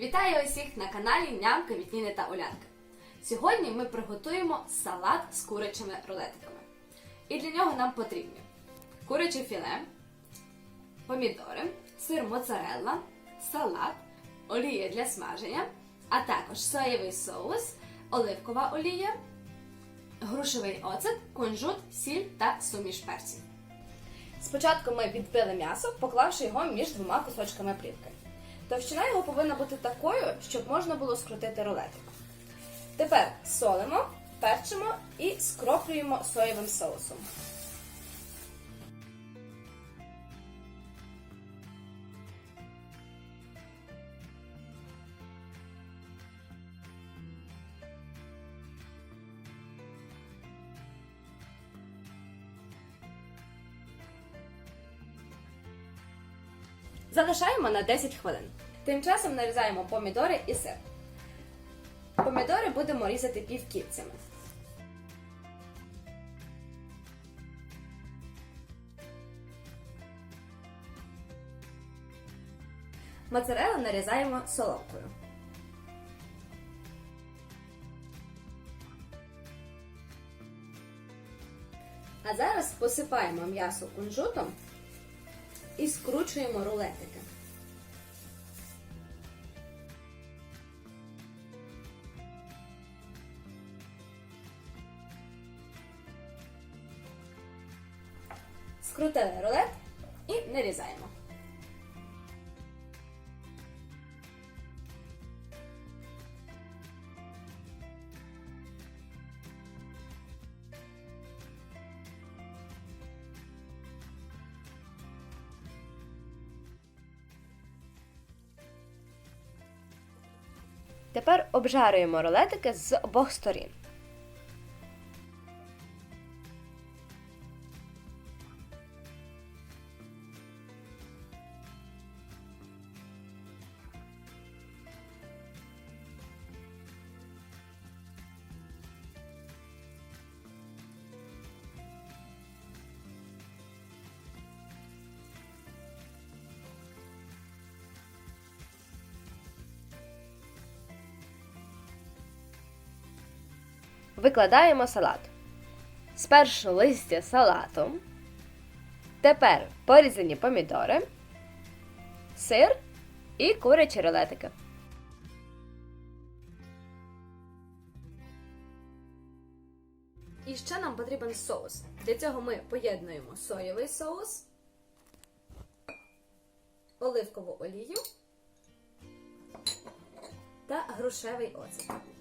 Вітаю усіх на каналі Нямка від Ніни та Олянки. Сьогодні ми приготуємо салат з курячими рулетиками. І для нього нам потрібні куряче філе, помідори, сир моцарелла, салат, олія для смаження, а також соєвий соус, оливкова олія, грушевий оцет, кунжут, сіль та суміш перців. Спочатку ми відбили м'ясо, поклавши його між двома кусочками плівки. Товщина його повинна бути такою, щоб можна було скрутити рулетик. Тепер солимо, перчимо і скроплюємо соєвим соусом. Залишаємо на 10 хвилин. Тим часом нарізаємо помідори і сир. Помідори будемо різати півкільцями. Моцарелу нарізаємо соломкою. А зараз посипаємо м'ясо кунжутом і скручуємо рулетики. Скрутили рулет і нарізаємо. Тепер обжарюємо рулетики з обох сторін. Викладаємо салат. Спершу листя салату. Тепер порізані помідори, сир і курячі рулетики. І ще нам потрібен соус. Для цього ми поєднуємо соєвий соус, оливкову олію та грушевий оцет.